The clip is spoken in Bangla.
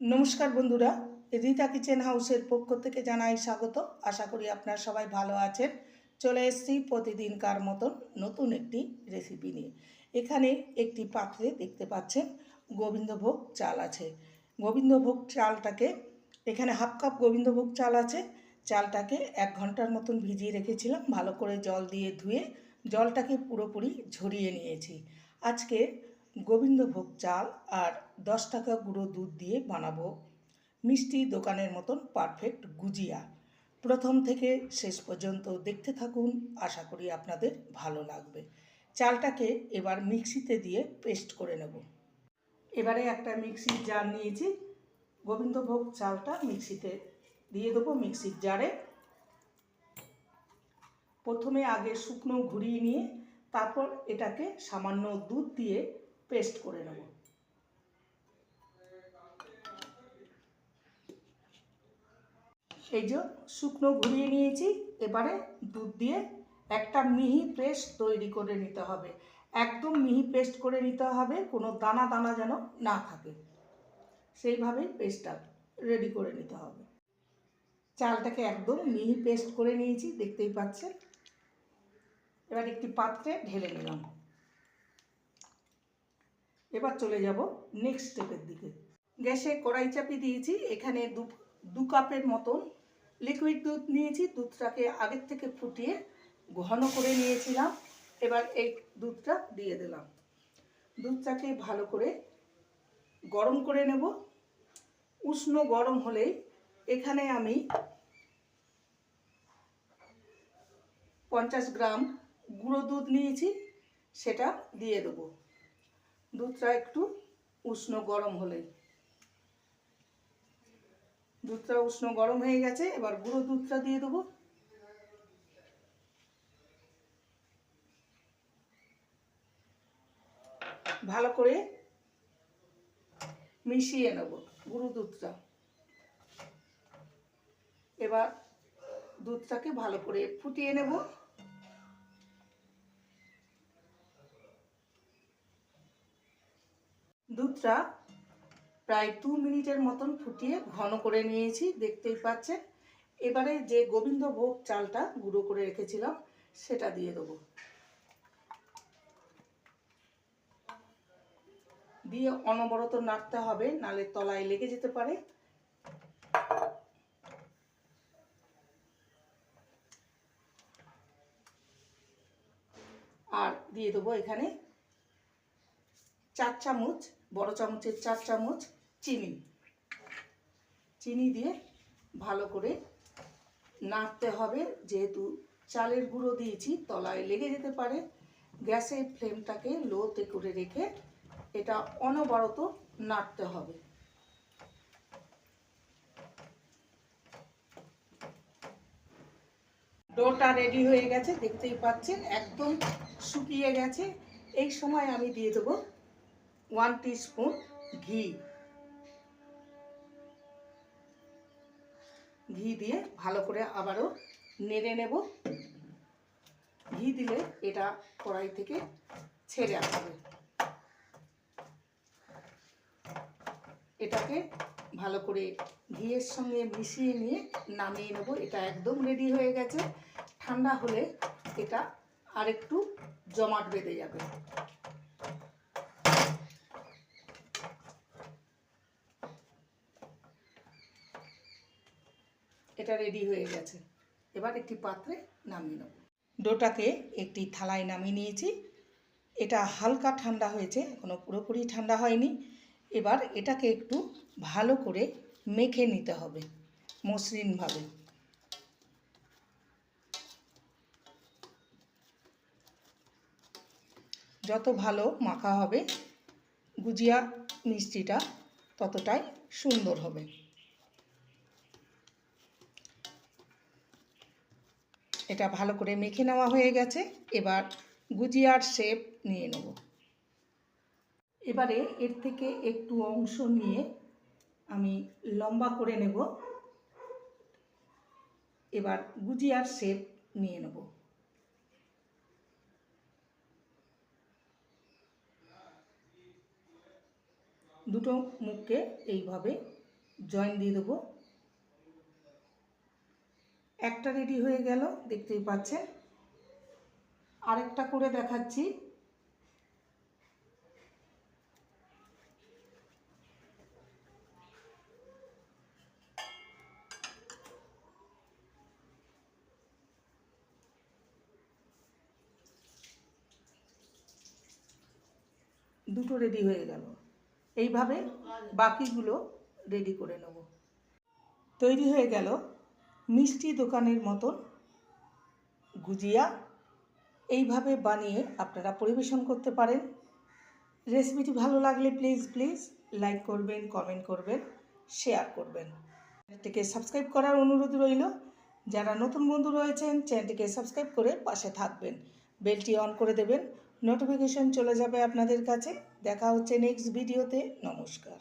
নমস্কার বন্ধুরা, রীতা কিচেন হাউসের পক্ষ থেকে জানাই স্বাগত। আশা করি আপনারা সবাই ভালো আছেন। চলে এসেছি প্রতিদিনকার মতন নতুন একটি রেসিপি নিয়ে। এখানে একটি পাত্রে দেখতে পাচ্ছেন গোবিন্দভোগ চাল আছে। গোবিন্দভোগ চালটাকে, এখানে হাফ কাপ গোবিন্দভোগ চাল আছে। চালটাকে এক ঘণ্টার মতন ভিজিয়ে রেখেছিলাম, ভালো করে জল দিয়ে ধুয়ে জলটাকে পুরোপুরি ঝরিয়ে নিয়েছি। আজকে গোবিন্দভোগ চাল আর দশ টাকা গুঁড়ো দুধ দিয়ে বানাবো। মিষ্টি দোকানের মতন পারফেক্ট গুজিয়া। প্রথম থেকে শেষ পর্যন্ত দেখতে থাকুন, আশা করি আপনাদের ভালো লাগবে। চালটাকে এবার মিক্সিতে দিয়ে পেস্ট করে নেব। এবারে একটা মিক্সির জার নিয়েছি। গোবিন্দভোগ চালটা মিক্সিতে দিয়ে দেবো মিক্সির জারে। প্রথমে আগে শুকনো ঘুরিয়ে নিয়ে তারপর এটাকে সামান্য দুধ দিয়ে পেস্ট করে নেব। এই যে শুকনো ঘুরিয়ে নিয়েছি, এবারে দুধ দিয়ে একটা মিহি পেস্ট তৈরি করে নিতে হবে। একদম মিহি পেস্ট করে নিতে হবে, কোনো দানা দানা যেন না থাকে। সেইভাবেই পেস্টটা রেডি করে নিতে হবে। চালটাকে একদম মিহি পেস্ট করে নিয়েছি, দেখতেই পাচ্ছেন। এবার একটি পাত্রে ঢেলে নিলাম। এবার চলে যাব নেক্সট স্টেপের দিকে। গ্যাসে কড়াই চাপি দিয়েছি, এখানে দু দু কাপের মতন লিকুইড দুধ নিয়েছি, দুধটাকে আগের থেকে ফুটিয়ে ঘন করে নিয়েছিলাম, এবার এই দুধটা দিয়ে দিলাম। দুধটাকে ভালো করে গরম করে নেব। উষ্ণ গরম হলেই এখানে আমি পঞ্চাশ গ্রাম গুঁড়ো দুধ নিয়েছি, সেটা দিয়ে দেবো। দুধটা একটু উষ্ণ গরম হলেই। দুধটা উষ্ণ গরম হয়ে গেছে, এবার গুঁড়ো দুধটা দিয়ে দেবো। ভালো করে মিশিয়ে নেব গুঁড়ো দুধটা। এবার দুধটাকে ভালো করে ফুটিয়ে নেব। দুধটা প্রায় দু মিনিটের মতন ফুটিয়ে ঘন করে নিয়েছি, দেখতেই পাচ্ছেন। এবারে যে গোবিন্দভোগ চালটা গুঁড়ো করে রেখেছিলাম, সেটা দিয়ে দেবো। দিয়ে অনবরত নাড়তে হবে, নালে তলায় লেগে যেতে পারে। আর দিয়ে দেবো এখানে চার চামচ বড় চামচের চার চামচ চিনি। চিনি দিয়ে ভালো করে নাড়তে হবে। যেহেতু চালের গুঁড়ো দিয়েছি, তলায় লেগে যেতে পারে। গ্যাসের ফ্লেমটাকে লোতে করে রেখে এটা অনবরত নাড়তে হবে। ডোটা রেডি হয়ে গেছে, দেখতেই পাচ্ছেন, একদম শুকিয়ে গেছে। এই সময় আমি দিয়ে দেবো ওয়ান স্পুন ঘি। ঘি দিয়ে ভালো করে আবারও নেড়ে নেব। ঘি দিলে এটা কড়াই থেকে ছেড়ে আসবে এটাকে ভালো করে ঘিয়ের সঙ্গে মিশিয়ে নিয়ে নামিয়ে নেব। এটা একদম রেডি হয়ে গেছে। ঠান্ডা হলে এটা আরেকটু জমাট বেঁধে যাবে। এটা রেডি হয়ে গেছে। এবার একটি পাত্রে নামিয়ে নেব। ডোটাকে একটি থালায় নামিয়ে নিয়েছি। এটা হালকা ঠান্ডা হয়েছে এখনও পুরোপুরি ঠান্ডা হয়নি। এবার এটাকে একটু ভালো করে মেখে নিতে হবে, মসৃণভাবে। যত ভালো মাখা হবে, গুজিয়া মিষ্টিটা ততটাই সুন্দর হবে। এটা ভালো করে মেখে নেওয়া হয়ে গেছে। এবার গুজিয়ার শেপ নিয়ে নেব। এবারে এর থেকে একটু অংশ নিয়ে আমি লম্বা করে নেব। এবার গুজিয়ার শেপ নিয়ে নেব। দুটো মুখকে এইভাবে জয়েন দিয়ে দেবো। একটা রেডি হয়ে গেল, দেখতেই পাচ্ছেন। আরেকটা করে দেখাচ্ছি। দুটো রেডি হয়ে গেল। এইভাবে বাকিগুলো রেডি করে নেব। তৈরি হয়ে গেল। মিষ্টি দোকানের মতন গুজিয়া এইভাবে বানিয়ে আপনারা পরিবেশন করতে পারেন। রেসিপিটি ভালো লাগলে প্লিজ প্লিজ লাইক করবেন কমেন্ট করবেন শেয়ার করবেন। চ্যানেলটিকে সাবস্ক্রাইব করার অনুরোধ রইল। যারা নতুন বন্ধু রয়েছেন চ্যানেলটিকে সাবস্ক্রাইব করে পাশে থাকবেন। বেলটি অন করে দেবেন। নোটিফিকেশন চলে যাবে আপনাদের কাছে। দেখা হচ্ছে নেক্সট ভিডিওতে নমস্কার।